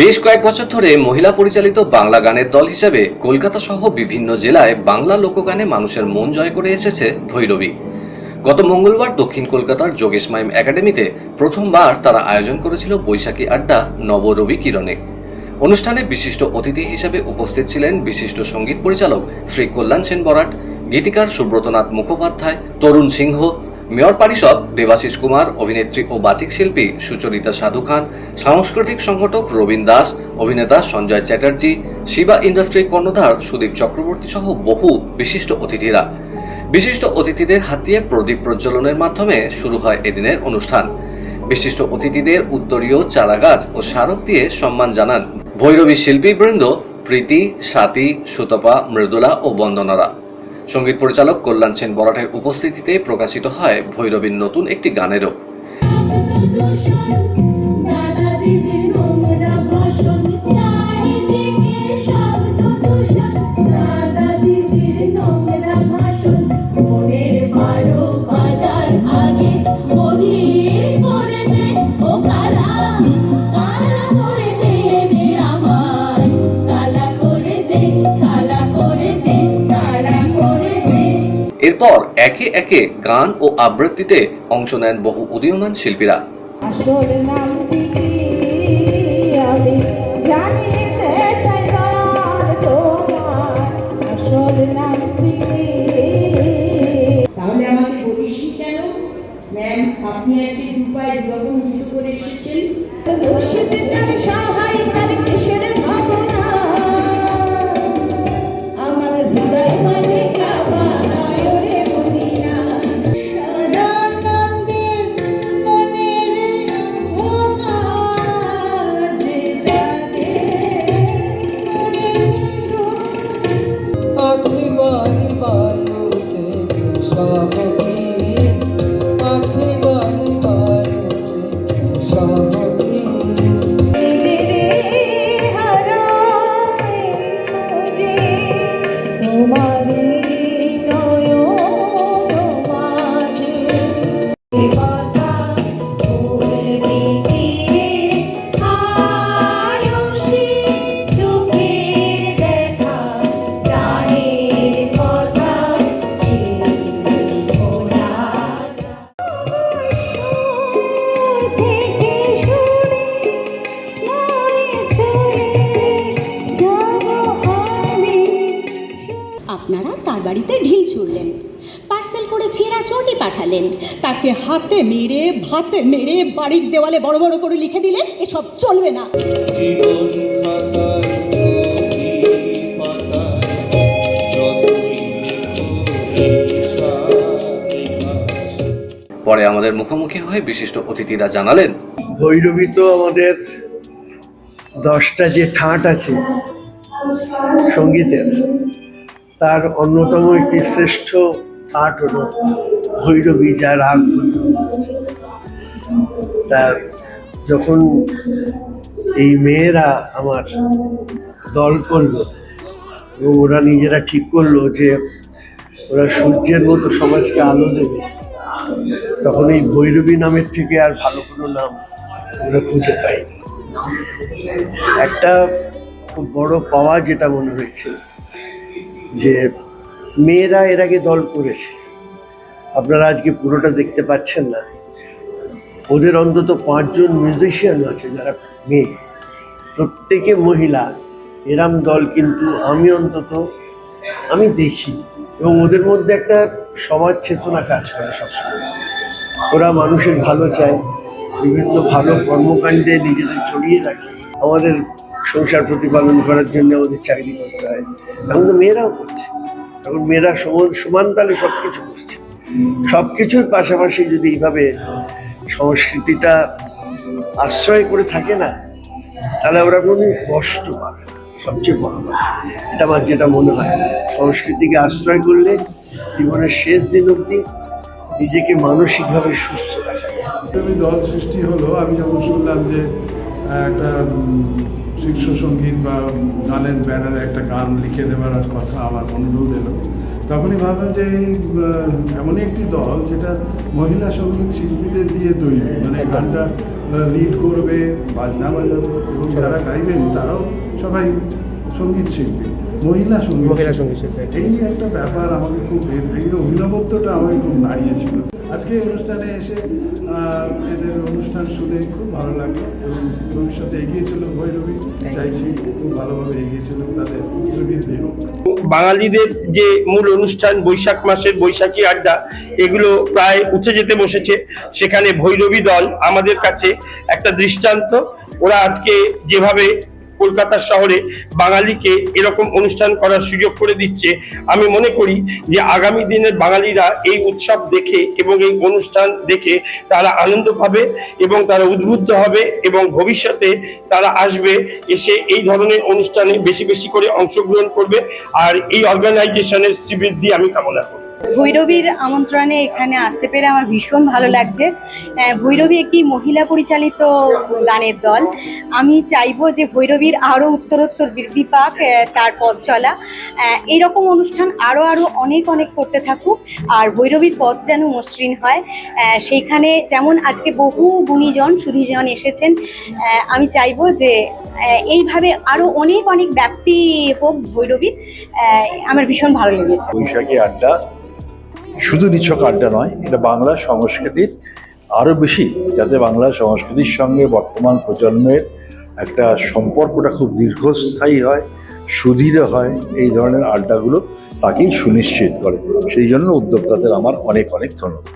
বেশ কয়েক বছর ধরে মহিলা পরিচালিত বাংলা গানের দল হিসেবে কলকাতা সহ বিভিন্ন জেলায় বাংলা লোকগানে মানুষের মন জয় করে এসেছে ভৈরবী। গত মঙ্গলবার দক্ষিণ কলকাতার যোগেশ মাইম একাডেমিতে প্রথমবার তারা আয়োজন করেছিল বৈশাখী আড্ডা নবরবি কিরণে। অনুষ্ঠানে বিশিষ্ট অতিথি হিসেবে উপস্থিত ছিলেন বিশিষ্ট সংগীত পরিচালক শ্রী কল্যাণ সেন বরাট গীতিকার সুব্রতনাথ মুখোপাধ্যায়, তরুণ সিংহ মেয়র পরিষদ দেবাশিস কুমার, অভিনেত্রী ও বাচিক শিল্পী সুচরিতা সাধু খান, সাংস্কৃতিক সংগঠক রবীন দাস, অভিনেতা সঞ্জয় চ্যাটার্জি, শিবা ইন্ডাস্ট্রির কর্ণধার সুদীপ চক্রবর্তী সহ বহু বিশিষ্ট অতিথিরা। বিশিষ্ট অতিথিদের হাত দিয়ে প্রদীপ প্রজ্বলনের মাধ্যমে শুরু হয় এদিনের অনুষ্ঠান। বিশিষ্ট অতিথিদের উত্তরীয় চারাগাছ ও স্মারক দিয়ে সম্মান জানান ভৈরবী শিল্পীবৃন্দ প্রীতি, স্বাতি, সুতপা, মৃদুলা ও বন্দনারা। সংগীত পরিচালক কল্যাণ সেন বরাটের উপস্থিতিতে প্রকাশিত হয় ভৈরবীর নতুন একটি গানেরও। ভাষণ মনের এরপর একে একে গান ও আবৃত্তিতে অংশ নেন বহু উদীয়মান শিল্পীরা। নাম দিদি আমি জানিতে চাই বাড়িতে ঢিল ছুড়লেন। পার্সেল করে ছেঁড়া চটি পাঠালেন। তাকে হাতে মেরে ভাতে মেরে বাড়ির দেওয়ালে বড় বড় করে লিখে দিলেন এসব চলবে না। পরে আমাদের মুখোমুখি হয়ে বিশিষ্ট অতিথিরা জানালেন ভৈরবী তো আমাদের দশটা যে ঠাট আছে সঙ্গীতের। তার অন্যতম একটি শ্রেষ্ঠ ঠাঁট হলো ভৈরবী যা রাগ। তা যখন এই মেয়েরা আমার দল করল এবং ওরা নিজেরা ঠিক করল যে ওরা সূর্যের মতো সমাজকে আলো দেবে, তখন এই ভৈরবী নামের থেকে আর ভালো কোনো নাম আমরা খুঁজে পাইনি একটা খুব বড় পাওয়া যেটা মনে হয়েছে যে মেয়েরা এর আগে দল করেছে। আপনারা আজকে পুরোটা দেখতে পাচ্ছেন না। ওদের অন্তত পাঁচজন মিউজিশিয়ান আছে যারা মেয়ে। প্রত্যেকে মহিলা। এরাম দল কিন্তু আমি অন্তত, আমি দেখি। এবং ওদের মধ্যে একটা সমাজ চেতনা কাজ করে সবসময়। ওরা মানুষের ভালো চায়, বিভিন্ন ভালো কর্মকাণ্ডে নিজেদের জড়িয়ে রাখে। আমাদের সংসার প্রতিপালন করার জন্য আমাদের চাকরি করতে হয়। এখন তো মেয়েরাও করছে। এখন মেয়েরা সমান সমান তালে সব কিছু করছে। সব কিছুর পাশাপাশি যদি এইভাবে সংস্কৃতিটা আশ্রয় করে থাকে না, তাহলে ওরা কোনোদিন কষ্ট পাবে সবচেয়ে বড় কথা। এটা আমার যেটা মনে হয়। সংস্কৃতিকে আশ্রয় করলে জীবনের শেষ দিন অবধি নিজেকে মানসিকভাবে সুস্থ রাখা যায়। দল সৃষ্টি হলো, আমি যখন শুনলাম যে একটা উম, শীর্ষ সংগীত বা গানের ব্যানারে একটা গান লিখে দেওয়ার কথা আমার অনুরোধ এলো। তখনই ভাবলাম যে এই এমনই একটি দল যেটা মহিলা সংগীত শিল্পীদের দিয়ে তৈরি। মানে গানটা লিড করবে বাজনা বাজাবে এবং যারা গাইবেন তারাও সবাই সংগীত শিল্পী। মহিলা সংগীত মহিলা সংগীত এই একটা ব্যাপার আমাকে খুব এই অভিনবত্বটা আমাকে খুব নাড়িয়েছিল। আজকে অনুষ্ঠানে এসে এদের অনুষ্ঠান শুনে খুব ভালো লাগল এবং ভবিষ্যতে এগিয়ে চলুক ভৈরবী। চাইছি খুব ভালোভাবে এগিয়ে চলুক তাদের শ্রীবৃদ্ধি হোক। বাঙালিদের যে মূল অনুষ্ঠান বৈশাখ মাসের বৈশাখী আড্ডা এগুলো প্রায় উঠে যেতে বসেছে। সেখানে ভৈরবী দল আমাদের কাছে একটা দৃষ্টান্ত। ওরা আজকে যেভাবে কলকাতা শহরে বাঙালিকে এরকম অনুষ্ঠান করার সুযোগ করে দিচ্ছে, আমি মনে করি যে আগামী দিনের বাঙালিরা এই উৎসব দেখে এবং এই অনুষ্ঠান দেখে তারা আনন্দ পাবে এবং তারা উদ্বুদ্ধ হবে এবং ভবিষ্যতে তারা আসবে, এসে এই ধরনের অনুষ্ঠানে বেশি বেশি করে অংশগ্রহণ করবে। আর এই অর্গানাইজেশনের শ্রীবৃদ্ধি আমি কামনা করি। ভৈরবীর আমন্ত্রণে এখানে আসতে পেরে আমার ভীষণ ভালো লাগছে। ভৈরবী একটি মহিলা পরিচালিত গানের দল। আমি চাইব যে ভৈরবীর আরও উত্তরোত্তর বৃদ্ধি পাক তার পথ চলা। এরকম অনুষ্ঠান আরও আরও অনেক অনেক করতে থাকুক, আর ভৈরবীর পথ যেন মসৃণ হয়। সেইখানে যেমন আজকে বহু গুণীজন, সুধীজন এসেছেন। আমি চাইব যে এইভাবে আরও অনেক অনেক ব্যাপ্তি হোক ভৈরবীর আহ, আমার ভীষণ ভালো লেগেছে। বৈশাখী আড্ডা শুধু নিছক আড্ডা নয় এটা বাংলা সংস্কৃতির আরও বেশি যাতে বাংলা সংস্কৃতির সঙ্গে বর্তমান প্রজন্মের একটা সম্পর্কটা খুব দীর্ঘস্থায়ী হয় সুদৃঢ় হয় এই ধরনের আড্ডাগুলো তাকেই সুনিশ্চিত করে। সেই জন্য উদ্যোক্তাদের আমার অনেক অনেক ধন্যবাদ।